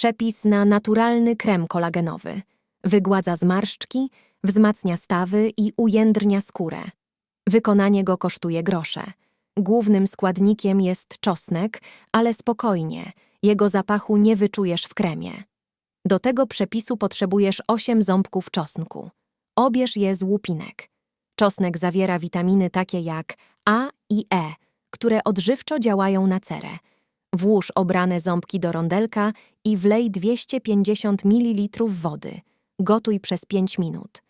Przepis na naturalny krem kolagenowy. Wygładza zmarszczki, wzmacnia stawy i ujędrnia skórę. Wykonanie go kosztuje grosze. Głównym składnikiem jest czosnek, ale spokojnie, jego zapachu nie wyczujesz w kremie. Do tego przepisu potrzebujesz 8 ząbków czosnku. Obierz je z łupinek. Czosnek zawiera witaminy takie jak A i E, które odżywczo działają na cerę. Włóż obrane ząbki do rondelka i wlej 250 ml wody. Gotuj przez 5 minut.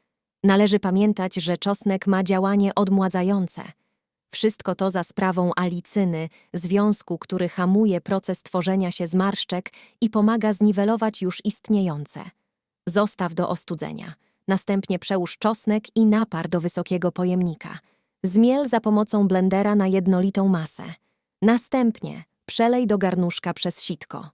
Należy pamiętać, że czosnek ma działanie odmładzające. Wszystko to za sprawą alicyny, związku, który hamuje proces tworzenia się zmarszczek i pomaga zniwelować już istniejące. Zostaw do ostudzenia. Następnie przełóż czosnek i napar do wysokiego pojemnika. Zmiel za pomocą blendera na jednolitą masę. Następnie przelej do garnuszka przez sitko.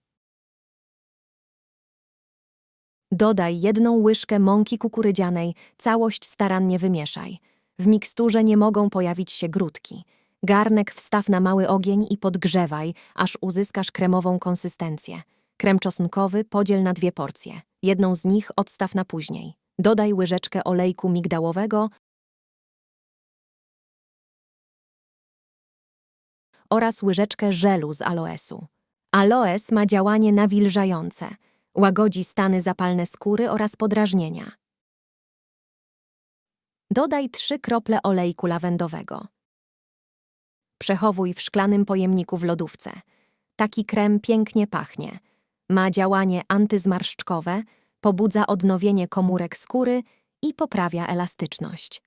Dodaj jedną łyżkę mąki kukurydzianej, całość starannie wymieszaj. W miksturze nie mogą pojawić się grudki. Garnek wstaw na mały ogień i podgrzewaj, aż uzyskasz kremową konsystencję. Krem czosnkowy podziel na dwie porcje. Jedną z nich odstaw na później. Dodaj łyżeczkę olejku migdałowego oraz łyżeczkę żelu z aloesu. Aloes ma działanie nawilżające. Łagodzi stany zapalne skóry oraz podrażnienia. Dodaj trzy krople olejku lawendowego. Przechowuj w szklanym pojemniku w lodówce. Taki krem pięknie pachnie. Ma działanie antyzmarszczkowe, pobudza odnowienie komórek skóry i poprawia elastyczność.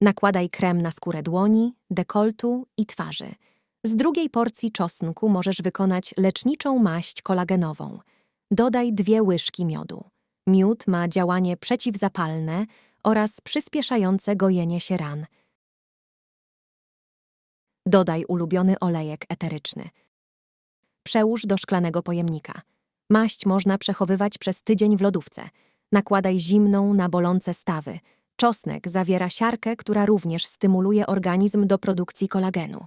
Nakładaj krem na skórę dłoni, dekoltu i twarzy. Z drugiej porcji czosnku możesz wykonać leczniczą maść kolagenową. Dodaj dwie łyżki miodu. Miód ma działanie przeciwzapalne oraz przyspieszające gojenie się ran. Dodaj ulubiony olejek eteryczny. Przełóż do szklanego pojemnika. Maść można przechowywać przez tydzień w lodówce. Nakładaj zimną na bolące stawy. Czosnek zawiera siarkę, która również stymuluje organizm do produkcji kolagenu.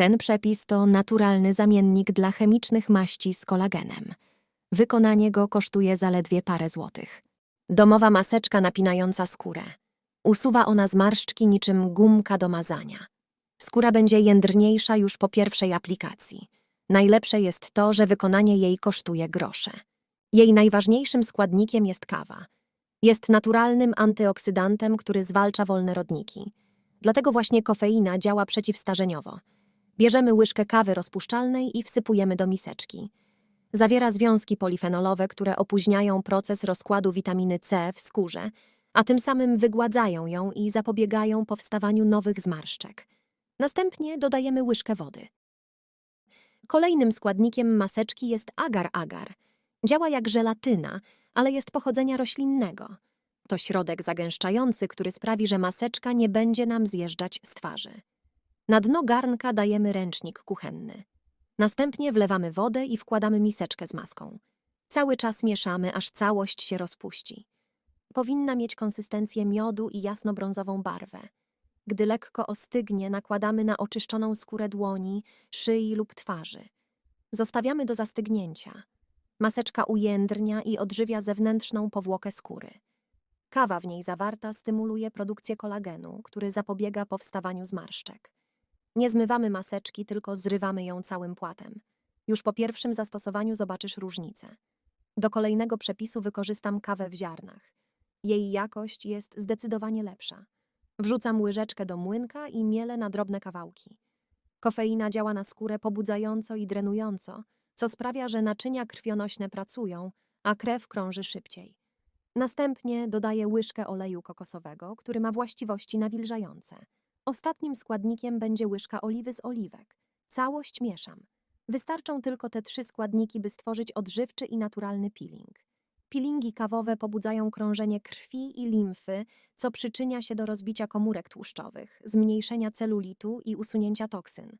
Ten przepis to naturalny zamiennik dla chemicznych maści z kolagenem. Wykonanie go kosztuje zaledwie parę złotych. Domowa maseczka napinająca skórę. Usuwa ona zmarszczki niczym gumka do mazania. Skóra będzie jędrniejsza już po pierwszej aplikacji. Najlepsze jest to, że wykonanie jej kosztuje grosze. Jej najważniejszym składnikiem jest kawa. Jest naturalnym antyoksydantem, który zwalcza wolne rodniki. Dlatego właśnie kofeina działa przeciwstarzeniowo. Bierzemy łyżkę kawy rozpuszczalnej i wsypujemy do miseczki. Zawiera związki polifenolowe, które opóźniają proces rozkładu witaminy C w skórze, a tym samym wygładzają ją i zapobiegają powstawaniu nowych zmarszczek. Następnie dodajemy łyżkę wody. Kolejnym składnikiem maseczki jest agar-agar. Działa jak żelatyna, ale jest pochodzenia roślinnego. To środek zagęszczający, który sprawi, że maseczka nie będzie nam zjeżdżać z twarzy. Na dno garnka dajemy ręcznik kuchenny. Następnie wlewamy wodę i wkładamy miseczkę z maską. Cały czas mieszamy, aż całość się rozpuści. Powinna mieć konsystencję miodu i jasnobrązową barwę. Gdy lekko ostygnie, nakładamy na oczyszczoną skórę dłoni, szyi lub twarzy. Zostawiamy do zastygnięcia. Maseczka ujędrnia i odżywia zewnętrzną powłokę skóry. Kawa w niej zawarta stymuluje produkcję kolagenu, który zapobiega powstawaniu zmarszczek. Nie zmywamy maseczki, tylko zrywamy ją całym płatem. Już po pierwszym zastosowaniu zobaczysz różnicę. Do kolejnego przepisu wykorzystam kawę w ziarnach. Jej jakość jest zdecydowanie lepsza. Wrzucam łyżeczkę do młynka i mielę na drobne kawałki. Kofeina działa na skórę pobudzająco i drenująco, co sprawia, że naczynia krwionośne pracują, a krew krąży szybciej. Następnie dodaję łyżkę oleju kokosowego, który ma właściwości nawilżające. Ostatnim składnikiem będzie łyżka oliwy z oliwek. Całość mieszam. Wystarczą tylko te trzy składniki, by stworzyć odżywczy i naturalny peeling. Peelingi kawowe pobudzają krążenie krwi i limfy, co przyczynia się do rozbicia komórek tłuszczowych, zmniejszenia celulitu i usunięcia toksyn.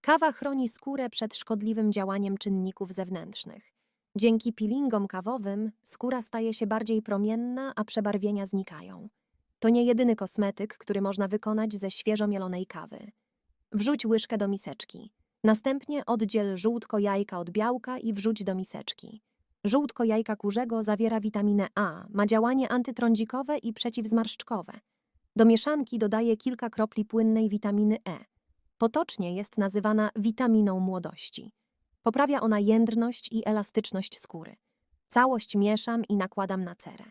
Kawa chroni skórę przed szkodliwym działaniem czynników zewnętrznych. Dzięki peelingom kawowym skóra staje się bardziej promienna, a przebarwienia znikają. To nie jedyny kosmetyk, który można wykonać ze świeżo mielonej kawy. Wrzuć łyżkę do miseczki. Następnie oddziel żółtko jajka od białka i wrzuć do miseczki. Żółtko jajka kurzego zawiera witaminę A, ma działanie antytrądzikowe i przeciwzmarszczkowe. Do mieszanki dodaje kilka kropli płynnej witaminy E. Potocznie jest nazywana witaminą młodości. Poprawia ona jędrność i elastyczność skóry. Całość mieszam i nakładam na cerę.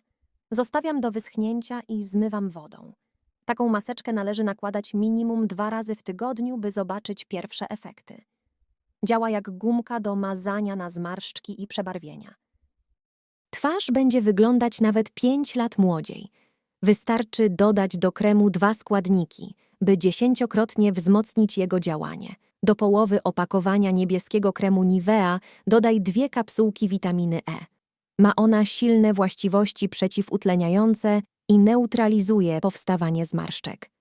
Zostawiam do wyschnięcia i zmywam wodą. Taką maseczkę należy nakładać minimum dwa razy w tygodniu, by zobaczyć pierwsze efekty. Działa jak gumka do mazania na zmarszczki i przebarwienia. Twarz będzie wyglądać nawet 5 lat młodziej. Wystarczy dodać do kremu dwa składniki, by dziesięciokrotnie wzmocnić jego działanie. Do połowy opakowania niebieskiego kremu Nivea dodaj dwie kapsułki witaminy E. Ma ona silne właściwości przeciwutleniające i neutralizuje powstawanie zmarszczek.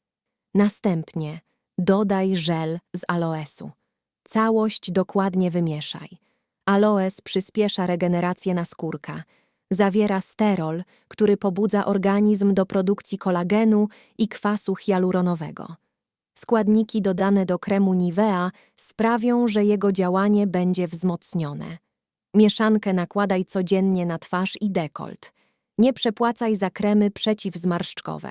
Następnie dodaj żel z aloesu. Całość dokładnie wymieszaj. Aloes przyspiesza regenerację naskórka. Zawiera sterol, który pobudza organizm do produkcji kolagenu i kwasu hialuronowego. Składniki dodane do kremu Nivea sprawią, że jego działanie będzie wzmocnione. Mieszankę nakładaj codziennie na twarz i dekolt. Nie przepłacaj za kremy przeciwzmarszczkowe.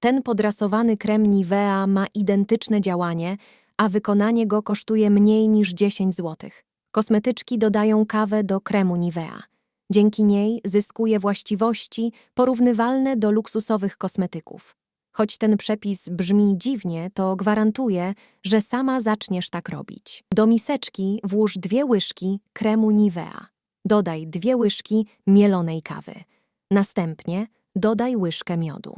Ten podrasowany krem Nivea ma identyczne działanie, a wykonanie go kosztuje mniej niż 10 zł. Kosmetyczki dodają kawę do kremu Nivea. Dzięki niej zyskuje właściwości porównywalne do luksusowych kosmetyków. Choć ten przepis brzmi dziwnie, to gwarantuję, że sama zaczniesz tak robić. Do miseczki włóż dwie łyżki kremu Nivea. Dodaj dwie łyżki mielonej kawy. Następnie dodaj łyżkę miodu.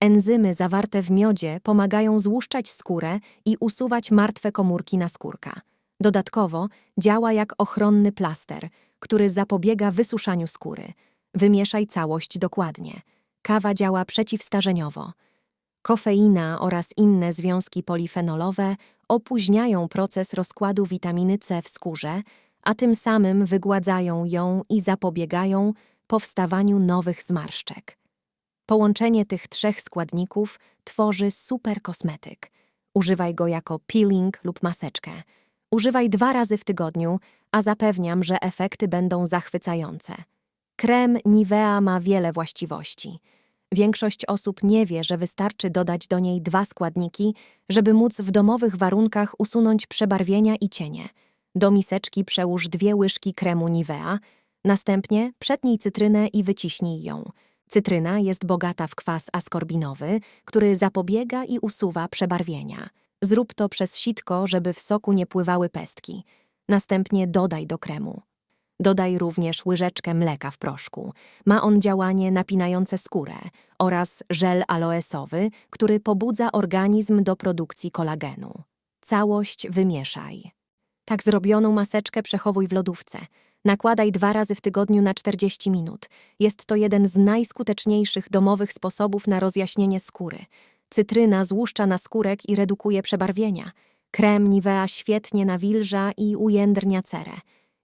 Enzymy zawarte w miodzie pomagają złuszczać skórę i usuwać martwe komórki naskórka. Dodatkowo działa jak ochronny plaster, który zapobiega wysuszaniu skóry. Wymieszaj całość dokładnie. Kawa działa przeciwstarzeniowo. Kofeina oraz inne związki polifenolowe opóźniają proces rozkładu witaminy C w skórze, a tym samym wygładzają ją i zapobiegają powstawaniu nowych zmarszczek. Połączenie tych trzech składników tworzy super kosmetyk. Używaj go jako peeling lub maseczkę. Używaj dwa razy w tygodniu, a zapewniam, że efekty będą zachwycające. Krem Nivea ma wiele właściwości. Większość osób nie wie, że wystarczy dodać do niej dwa składniki, żeby móc w domowych warunkach usunąć przebarwienia i cienie. Do miseczki przełóż dwie łyżki kremu Nivea, następnie przetnij cytrynę i wyciśnij ją. Cytryna jest bogata w kwas askorbinowy, który zapobiega i usuwa przebarwienia. Zrób to przez sitko, żeby w soku nie pływały pestki. Następnie dodaj do kremu. Dodaj również łyżeczkę mleka w proszku. Ma on działanie napinające skórę oraz żel aloesowy, który pobudza organizm do produkcji kolagenu. Całość wymieszaj. Tak zrobioną maseczkę przechowuj w lodówce. Nakładaj dwa razy w tygodniu na 40 minut. Jest to jeden z najskuteczniejszych domowych sposobów na rozjaśnienie skóry. Cytryna złuszcza naskórek i redukuje przebarwienia. Krem Nivea świetnie nawilża i ujędrnia cerę.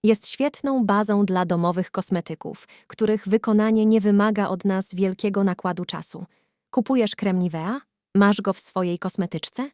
Jest świetną bazą dla domowych kosmetyków, których wykonanie nie wymaga od nas wielkiego nakładu czasu. Kupujesz krem Nivea? Masz go w swojej kosmetyczce?